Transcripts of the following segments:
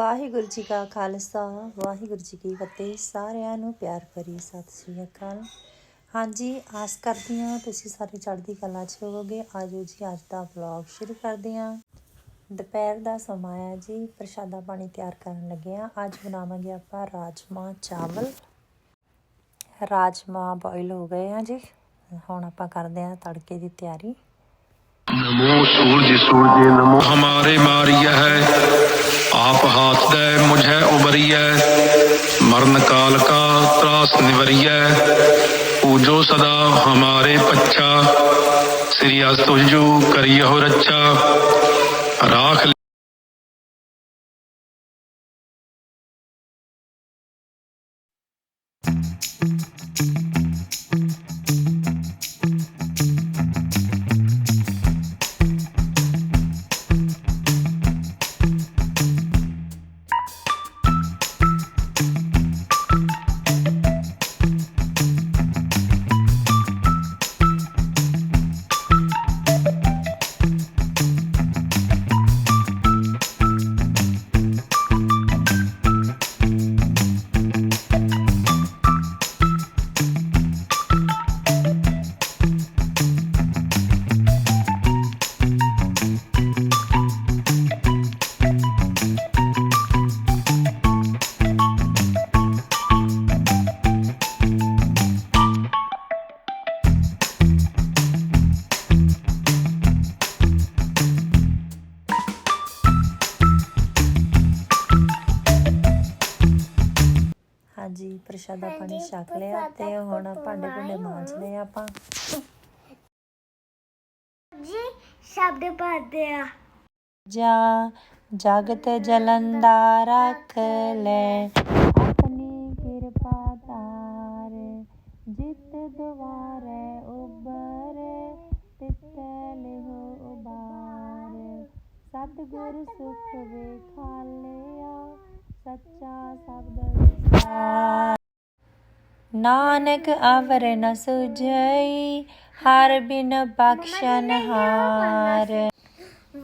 ਵਾਹਿਗੁਰੂ ਜੀ ਕਾ ਖਾਲਸਾ, ਵਾਹਿਗੁਰੂ ਜੀ ਕੀ ਫਤਿਹ। ਸਾਰਿਆਂ ਨੂੰ ਪਿਆਰ ਭਰੀ ਸਤਿ ਸ੍ਰੀ ਅਕਾਲ। ਹਾਂਜੀ, ਆਸ ਕਰਦੀ ਹਾਂ ਤੁਸੀਂ ਸਾਰੇ ਚੜ੍ਹਦੀ ਕਲਾ 'ਚ ਹੋਵੋਗੇ। ਆਜੋ ਜੀ, ਅੱਜ ਦਾ ਵਲੌਗ ਸ਼ੁਰੂ ਕਰਦੇ ਹਾਂ। ਦੁਪਹਿਰ ਦਾ ਸਮਾਂ ਆ ਜੀ, ਪ੍ਰਸ਼ਾਦਾ ਪਾਣੀ ਤਿਆਰ ਕਰਨ ਲੱਗੇ ਹਾਂ। ਅੱਜ ਬਣਾਵਾਂਗੇ ਆਪਾਂ ਰਾਜਮਾ ਚਾਵਲ। ਰਾਜਮਾ ਬੋਇਲ ਹੋ ਗਏ ਹਾਂ ਜੀ। ਹੁਣ ਆਪਾਂ ਕਰਦੇ ਹਾਂ ਤੜਕੇ ਦੀ ਤਿਆਰੀ। ਨਮੋ ਸੂਰਜ ਸੂਰਜ ਨਮੋ। ਹਮਾਰੇ ਮਾਰੀਆ निवरिय पूजो सदा हमारे पच्छा श्री तुझो करियो रक्षा राख ਹਾਂਜੀ ਪ੍ਰਸ਼ਾਦਾ ਪਾਣੀ ਛਕ ਲਿਆ ਤੇ ਹੁਣ ਭਾਂਡੇ ਭੁੰਡੇ ਮਾਂਜ ਲਏ ਆਪਾਂ। ਜੀ ਸ਼ਬਦ ਪੜ੍ਹਦੇ ਆ। ਜਾ ਜਗਤ ਜਲੰਦਾ ਰੱਖ ਲੈ। ਆਪਣੀ ਕਿਰਪਾ ਧਾਰ ਜਿਤ ਦੁਆਰੇ ਉਬਰੇ ਤਿਤਲ ਹੋ ਉਬਾਰ ਸਤਿਗੁਰ ਸੁਖ ਵੇਖਾਲਿਆ ਸੱਚਾ ਸ਼ਬਦ ਵਿਚਾਰ ਨਾਨਕ ਅਵਰ ਨ ਸੁਝਈ ਹਰ ਬਿਨ ਬਖਸ਼ਨ ਹਾਰ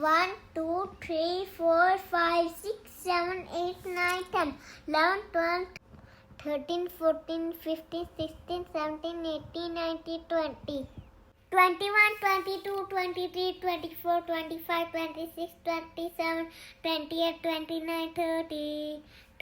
1 2 3 4 5 6 7 8 9 10 11 12 13 14 15 16 17 18 19 20 21 22 23 24 25 26 27 28 29 30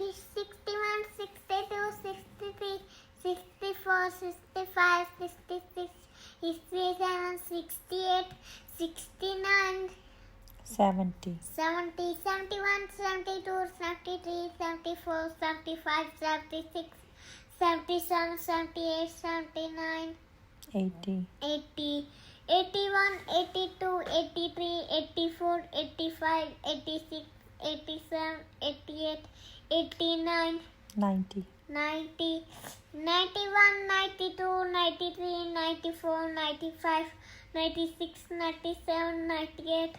61 62 63 64 65 66 67 68 69 70 70 71 72 73 74 75 76 77 78 79 80 80 81 82 83 84 85 86 87 88 89 90 90 91 92 93 94 95 96 97 98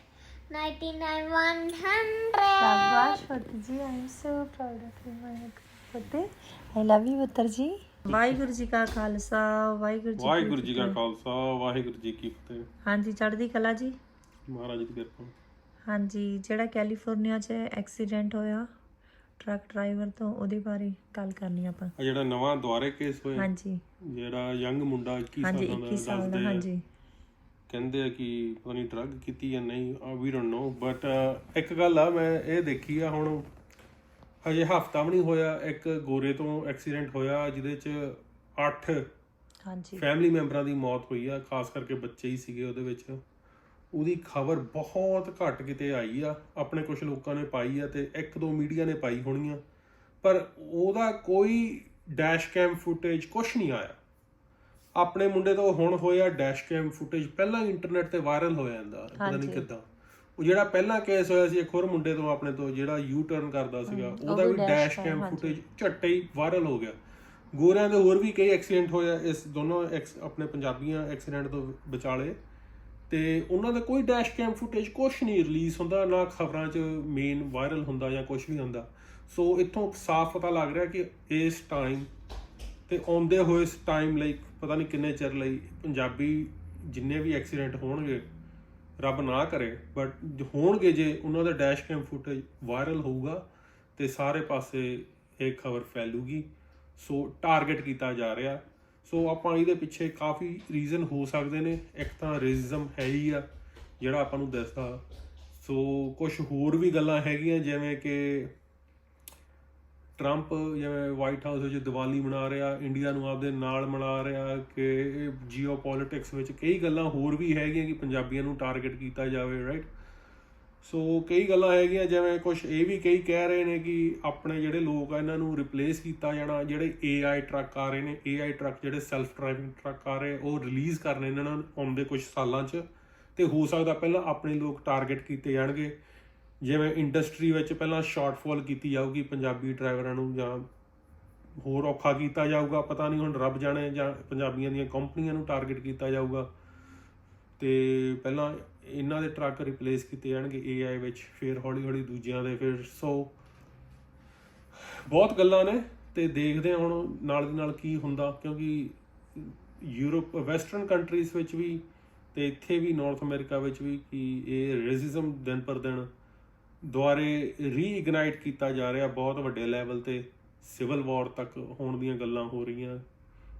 99 100 ਸ਼ਾਬਾਸ਼ Fateh ji I am so proud of you my Fateh I love you ਉੱਤਰ ਜੀ ਵਾਹਿਗੁਰੂ ਜੀ ਕਾ ਖਾਲਸਾ ਵਾਹਿਗੁਰੂ ਜੀ ਕੀ ਵਾਹਿਗੁਰੂ ਜੀ ਕਾ ਫਤਿਹ। ਖਾਲਸਾ ਵਾਹਿਗੁਰੂ ਜੀ ਕੀ ਫਤਿਹ। ਹਾਂਜੀ ਚੜ੍ਹਦੀ ਕਲਾ ਜੀ? ਮਹਾਰਾਜ ਦੀ ਕਿਰਪਾ। ਹਾਂਜੀ ਜਿਹੜਾ ਕੈਲੀਫੋਰਨੀਆ 'ਚ ਐਕਸੀਡੈਂਟ ਹੋਇਆ ਟਰੱਕ ਡਰਾਈਵਰ ਤੋਂ ਉਹਦੇ ਬਾਰੇ ਗੱਲ ਕਰਨੀ ਆਪਾਂ। ਆ ਜਿਹੜਾ ਨਵਾਂ ਦੁਆਰੇ ਕੇਸ ਹੋਇਆ? ਹਾਂਜੀ। ਜਿਹੜਾ ਯੰਗ ਮੁੰਡਾ 21 ਹਾਂਜੀ ਸਾਲਾਂ ਦਾ 21 ਸਾਲ ਦਾ ਦੱਸਦੇ ਆ। ਹਾਂਜੀ। ਕਹਿੰਦੇ ਆ ਕਿ ਪਤਾ ਨਹੀਂ ਡਰੱਗ ਕੀਤੀ ਜਾਂ ਨਹੀਂ ਵੀ ਡੋਨਟ ਨੋ ਬਟ ਇੱਕ ਗੱਲ ਆ ਮੈਂ ਇਹ ਦੇਖੀ ਆ ਹੁਣ ਹਜੇ ਹਫਤਾ ਵੀ ਨਹੀਂ ਹੋਇਆ ਇੱਕ ਗੋਰੇ ਤੋਂ ਐਕਸੀਡੈਂਟ ਹੋਇਆ ਜਿਹਦੇ ਚ 8 ਹਾਂਜੀ। ਫੈਮਿਲੀ ਮੈਂਬਰਾਂ ਦੀ ਮੌਤ ਹੋਈ ਆ ਖਾਸ ਕਰਕੇ ਬੱਚੇ ਹੀ ਸੀਗੇ ਉਹਦੇ ਵਿੱਚ। ਉਹਦੀ ਖਬਰ ਬਹੁਤ ਘੱਟ ਕਿਤੇ ਆਈ ਆ ਆਪਣੇ ਕੁਝ ਲੋਕਾਂ ਨੇ ਪਾਈ ਆ ਤੇ ਇੱਕ ਦੋ ਮੀਡੀਆ ਨੇ ਪਾਈ ਹੋਣੀ ਆ। ਪਰ ਉਹਦਾ ਕੋਈ ਡੈਸ਼ ਕੈਮ ਫੁਟੇਜ ਕੁਝ ਨਹੀਂ ਆਇਆ। ਆਪਣੇ ਮੁੰਡੇ ਤੋਂ ਹੁਣ ਹੋਇਆ ਡੈਸ਼ ਕੈਮ ਫੁਟੇਜ ਪਹਿਲਾਂ ਇੰਟਰਨੈਟ ਤੇ ਵਾਇਰਲ ਹੋ ਜਾਂਦਾ ਪਤਾ ਨਹੀਂ। ਕਿੱਦਾਂ। ਉਹ ਜਿਹੜਾ ਪਹਿਲਾਂ ਕੇਸ ਹੋਇਆ ਸੀ ਇੱਕ ਹੋਰ ਮੁੰਡੇ ਤੋਂ ਆਪਣੇ ਤੋਂ ਜਿਹੜਾ ਯੂ ਟਰਨ ਕਰਦਾ ਸੀਗਾ ਉਹਦਾ ਵੀ ਡੈਸ਼ ਕੈਮ। ਫੁਟੇਜ ਝੱਟੇ ਹੀ ਵਾਇਰਲ ਹੋ ਗਿਆ। ਗੋਰਿਆਂ ਦੇ ਹੋਰ ਵੀ ਕਈ ਐਕਸੀਡੈਂਟ ਹੋਇਆ ਇਸ ਦੋਨੋਂ ਆਪਣੇ ਪੰਜਾਬੀਆਂ ਐਕਸੀਡੈਂਟ ਤੋਂ ਵਿਚਾਲੇ ਤੇ ਉਹਨਾਂ ਦਾ ਕੋਈ ਡੈਸ਼ ਕੈਮ ਫੁਟੇਜ ਕੁਝ ਨਹੀਂ ਰਿਲੀਜ਼ ਹੁੰਦਾ, ਨਾ ਖਬਰਾਂ 'ਚ ਮੇਨ ਵਾਇਰਲ ਹੁੰਦਾ ਜਾਂ ਕੁਝ ਵੀ ਹੁੰਦਾ। ਸੋ ਇੱਥੋਂ ਸਾਫ਼ ਪਤਾ ਲੱਗ ਰਿਹਾ ਕਿ ਇਸ ਟਾਈਮ ਤੇ ਆਉਂਦੇ ਹੋਏ ਇਸ ਟਾਈਮ ਲਈ ਪਤਾ ਨਹੀਂ ਕਿੰਨੇ ਚਿਰ ਲਈ ਪੰਜਾਬੀ ਜਿੰਨੇ ਵੀ ਐਕਸੀਡੈਂਟ ਹੋਣਗੇ, ਰੱਬ ਨਾ ਕਰੇ। ਬਟ ਹੋਣਗੇ ਜੇ ਉਹਨਾਂ ਦਾ ਡੈਸ਼ ਕੈਮ ਫੁਟੇਜ ਵਾਇਰਲ ਹੋਊਗਾ, ਤੇ ਸਾਰੇ ਪਾਸੇ ਇਹ ਖਬਰ ਫੈਲੂਗੀ। ਸੋ ਟਾਰਗੇਟ ਕੀਤਾ ਜਾ ਰਿਹਾ। ਸੋ ਆਪਾਂ ਇਹਦੇ ਪਿੱਛੇ ਕਾਫੀ ਰੀਜ਼ਨ ਹੋ ਸਕਦੇ ਨੇ। ਇੱਕ ਤਾਂ ਰੇਸਿਜ਼ਮ ਹੈ ਹੀ ਆ, ਜਿਹੜਾ ਆਪਾਂ ਨੂੰ ਦੱਸਦਾ। ਸੋ ਕੁਝ ਹੋਰ ਵੀ ਗੱਲਾਂ ਹੈਗੀਆਂ, ਜਿਵੇਂ ਕਿ ਟਰੰਪ ਜਿਵੇਂ ਵਾਈਟ ਹਾਊਸ ਵਿੱਚ ਦੀਵਾਲੀ ਮਨਾ ਰਿਹਾ ਇੰਡੀਆ ਨੂੰ ਆਪਦੇ ਨਾਲ ਮਨਾ ਰਿਹਾ, ਕਿ ਜੀਓਪੋਲਿਟਿਕਸ ਵਿੱਚ ਕਈ ਗੱਲਾਂ ਹੋਰ ਵੀ ਹੈਗੀਆਂ ਕਿ ਪੰਜਾਬੀਆਂ ਨੂੰ ਟਾਰਗੇਟ ਕੀਤਾ ਜਾਵੇ ਰਾਈਟ ਸੋ ਕਈ ਗੱਲਾਂ ਹੈਗੀਆਂ, ਜਿਵੇਂ ਕੁਝ ਇਹ ਵੀ ਕਈ ਕਹਿ ਰਹੇ ਨੇ ਕਿ ਆਪਣੇ ਜਿਹੜੇ ਲੋਕ ਆ, ਇਹਨਾਂ ਨੂੰ ਰਿਪਲੇਸ ਕੀਤਾ ਜਾਣਾ, ਜਿਹੜੇ AI ਟਰੱਕ ਆ ਰਹੇ ਨੇ AI ਟਰੱਕ ਜਿਹੜੇ ਸੈਲਫ ਡਰਾਈਵਿੰਗ ਟਰੱਕ ਆ ਰਹੇ, ਉਹ ਰਿਲੀਜ਼ ਕਰਨੇ ਇਹਨਾਂ ਨੂੰ ਆਉਂਦੇ ਕੁਝ ਸਾਲਾਂ 'ਚ। ਤੇ ਹੋ ਸਕਦਾ ਪਹਿਲਾਂ ਆਪਣੇ ਲੋਕ ਟਾਰਗੇਟ ਕੀਤੇ ਜਾਣਗੇ। ਜਿਵੇਂ ਇੰਡਸਟਰੀ ਵਿੱਚ ਪਹਿਲਾਂ ਸ਼ਾਰਟਫਾਲ ਕੀਤੀ ਜਾਊਗੀ ਪੰਜਾਬੀ ਡਰਾਈਵਰਾਂ ਨੂੰ ਜਾਂ ਹੋਰ ਔਖਾ ਕੀਤਾ ਜਾਊਗਾ, ਪਤਾ ਨਹੀਂ ਹੁਣ ਰੱਬ ਜਾਣੇ ਜਾਂ ਪੰਜਾਬੀਆਂ ਦੀਆਂ ਕੰਪਨੀਆਂ ਨੂੰ ਟਾਰਗੇਟ ਕੀਤਾ ਜਾਊਗਾ। ਤੇ ਪਹਿਲਾਂ ਇਹਨਾਂ ਦੇ ਟਰੱਕ ਰਿਪਲੇਸ ਕੀਤੇ ਜਾਣਗੇ AI ਵਿੱਚ, ਫਿਰ ਹੌਲੀ ਹੌਲੀ ਦੂਜਿਆਂ ਦੇ, ਫਿਰ ਸੋ। ਬਹੁਤ ਗੱਲਾਂ ਨੇ ਤੇ ਦੇਖਦੇ ਹਾਂ ਹੁਣ ਨਾਲ ਦੀ ਨਾਲ ਕੀ ਹੁੰਦਾ, ਕਿਉਂਕਿ ਯੂਰਪ ਵੈਸਟਰਨ ਕੰਟਰੀਜ਼ ਵਿੱਚ ਵੀ ਤੇ ਇੱਥੇ ਵੀ ਨਾਰਥ ਅਮਰੀਕਾ ਵਿੱਚ ਵੀ ਕਿ ਇਹ ਰੇਸਿਜ਼ਮ ਦਿਨ ਪਰ ਦਿਨ ਦੁਆਰੇ ਰੀਇਗਨਾਈਟ ਕੀਤਾ ਜਾ ਰਿਹਾ, ਬਹੁਤ ਵੱਡੇ ਲੈਵਲ ਤੇ ਸਿਵਲ ਵਾਰ ਤੱਕ ਹੋਣ ਦੀਆਂ ਗੱਲਾਂ ਹੋ ਰਹੀਆਂ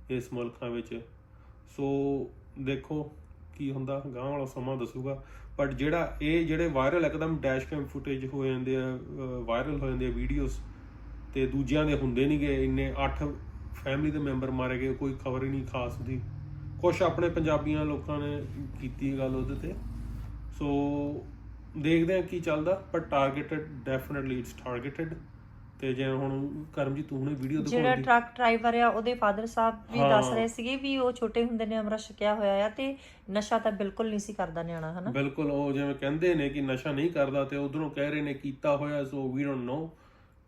ਇਸ ਮੁਲਕਾਂ ਵਿੱਚ। ਸੋ ਦੇਖੋ ਕੀ ਹੁੰਦਾ ਗਾਂ ਵਾਲਾ ਸਮਾਂ ਦੱਸੂਗਾ। ਬਟ ਜਿਹੜਾ ਇਹ ਜਿਹੜੇ ਵਾਇਰਲ ਇੱਕਦਮ ਡੈਸ਼ ਕੈਮ ਫੁਟੇਜ ਹੋ ਜਾਂਦੇ ਆ ਵਾਇਰਲ ਹੋ ਜਾਂਦੇ ਆ ਵੀਡੀਓਜ਼ ਤੇ ਦੂਜਿਆਂ ਦੇ ਹੁੰਦੇ ਨਹੀਂਗੇ ਇੰਨੇ 8 ਫੈਮਿਲੀ ਦੇ ਮੈਂਬਰ ਮਾਰੇ ਗਏ, ਕੋਈ ਖਬਰ ਹੀ ਨਹੀਂ ਖਾਸ ਦੀ। ਕੁਝ ਆਪਣੇ ਪੰਜਾਬੀਆਂ ਲੋਕਾਂ ਨੇ ਕੀਤੀ ਗੱਲ ਉਹਦੇ ਤੇ। ਸੋ ਦੇਖਦੇ ਆ ਕੀ ਚੱਲਦਾ ਪਰ ਟਾਰਗੇਟਡ ਡੈਫੀਨਿਟਲੀ ਇਟਸ ਟਾਰਗੇਟਡ ਤੇ ਜਿਵੇਂ ਹੁਣ ਕਰਮਜੀਤ ਤੂੰ ਹੁਣੇ ਵੀਡੀਓ ਜਿਹੜਾ ਦਿਖਾਉਂਦੀ ਟਰੱਕ ਡਰਾਈਵਰ ਆ ਉਹਦੇ ਫਾਦਰ ਸਾਹਿਬ ਵੀ ਹਾਂ। ਦੱਸ ਰਹੇ ਸੀਗੇ ਵੀ ਉਹ ਛੋਟੇ ਹੁੰਦੇ ਨੇ ਅੰਮ੍ਰਿਤ ਛਕਿਆ ਹੋਇਆ ਆ ਤੇ ਨਸ਼ਾ ਤਾਂ ਬਿਲਕੁਲ ਨਹੀਂ ਸੀ ਕਰਦਾ ਨਿਆਣਾ ਹਨਾ ਬਿਲਕੁਲ ਉਹ ਜਿਵੇਂ ਕਹਿੰਦੇ ਨੇ ਕਿ ਨਸ਼ਾ ਨਹੀਂ ਕਰਦਾ ਤੇ ਉਧਰੋਂ ਕਹਿ ਰਹੇ ਨੇ ਕੀਤਾ ਹੋਇਆ ਸੋ ਵੀ ਡੋਨਟ ਨੋ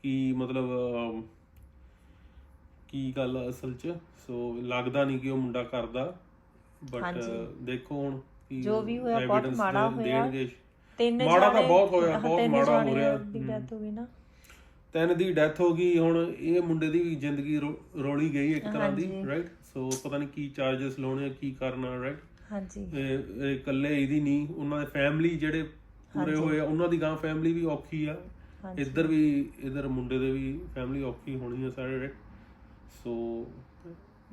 ਕਿ ਮਤਲਬ ਅਮ, ਕੀ ਗੱਲ ਆ ਅਸਲ 'ਚ ਸੋ ਲੱਗਦਾ ਨਹੀਂ ਕਿ ਉਹ ਮੁੰਡਾ ਕਰਦਾ ਬਟ ਹਾਂਜੀ। ਦੇਖੋ ਹੁਣ ਕੀ ਜੋ ਵੀ ਹੋਇਆ ਬਹੁਤ evidence ਮਾੜਾ ਦੇ- ਹੋਇਆ। ਦੇਣਗੇ। ਤਿੰਨ ਮਾੜਾ ਤਾਂ ਜਾਣੇ- ਬਹੁਤ ਹੋਇਆ, ਹਾਂ, ਬਹੁਤ ਤਿੰਨ ਮਾੜਾ ਹੋ ਜਾਣਿਆਂ ਰਿਹਾ। ਦੀ ਹਮ। ਡੈਥ ਹੋ ਗਈ ਨਾ ਤਿੰਨ ਦੀ ਡੈਥ ਹੋ ਗਈ ਹੁਣ ਇਹ ਮੁੰਡੇ ਦੀ ਵੀ ਜ਼ਿੰਦਗੀ ਰੋਲੀ ਗਈ ਇੱਕ ਤਰ੍ਹਾਂ ਦੀ। ਰਾਈਟ ਸੋ ਪਤਾ ਨਹੀਂ ਕੀ ਚਾਰजेस ਲਾਉਣੇ ਆ ਕੀ ਕਰਨਾ ਰਾਈਟ ਹਾਂਜੀ। ਇਹ ਇਕੱਲੇ ਇਹਦੀ ਨਹੀਂ ਉਹਨਾਂ ਦੇ ਫੈਮਿਲੀ ਜਿਹੜੇ ਪੂਰੇ। ਹੋਏ ਆ ਉਹਨਾਂ ਦੀ ਗਾਂ ਫੈਮਿਲੀ ਵੀ ਔਖੀ ਆ। ਇੱਧਰ ਵੀ ਇੱਧਰ ਮੁੰਡੇ ਦੇ ਵੀ ਫੈਮਿਲੀ ਔਖੀ ਹੋਣੀ ਆ ਸਾਰੇ ਰਾਈਟ ਸੋ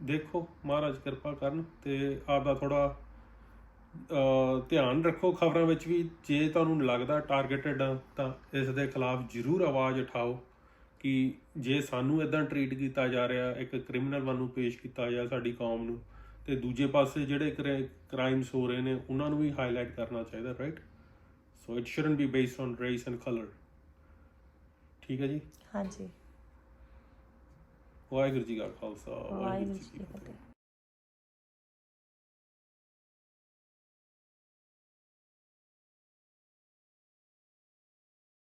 ਦੇਖੋ ਮਹਾਰਾਜ ਕਿਰਪਾ ਕਰਨ ਤੇ ਆਪਦਾ ਥੋੜਾ ਧਿਆਨ ਰੱਖੋ ਖਬਰਾਂ ਵਿੱਚ ਵੀ ਜੇ ਤੁਹਾਨੂੰ ਲੱਗਦਾ ਟਾਰਗੇਟਡ ਤਾਂ ਇਸ ਦੇ ਖਿਲਾਫ ਜ਼ਰੂਰ ਆਵਾਜ਼ ਉਠਾਓ। ਕਿ ਜੇ ਸਾਨੂੰ ਇਦਾਂ ਟਰੀਟ ਕੀਤਾ ਜਾ ਰਿਹਾ ਇੱਕ ਕ੍ਰਿਮੀਨਲ ਵਾਂਗੂ ਪੇਸ਼ ਕੀਤਾ ਜਾ ਸਾਡੀ ਕੌਮ ਨੂੰ ਤੇ ਦੂਜੇ ਪਾਸੇ ਜਿਹੜੇ ਕ੍ਰਾਈਮਸ ਹੋ ਰਹੇ ਨੇ ਉਹਨਾਂ ਨੂੰ ਵੀ ਹਾਈਲਾਈਟ ਕਰਨਾ ਚਾਹੀਦਾ right so it shouldn't be based on race and colour ਠੀਕ ਹੈ ਜੀ? ਹਾਂਜੀ। ਵਾਹਿਗੁਰੂ ਜੀ ਕਾ ਖਾਲਸਾ ਵਾਹਿਗੁਰੂ ਜੀ ਕੀ ਫਤਿਹ।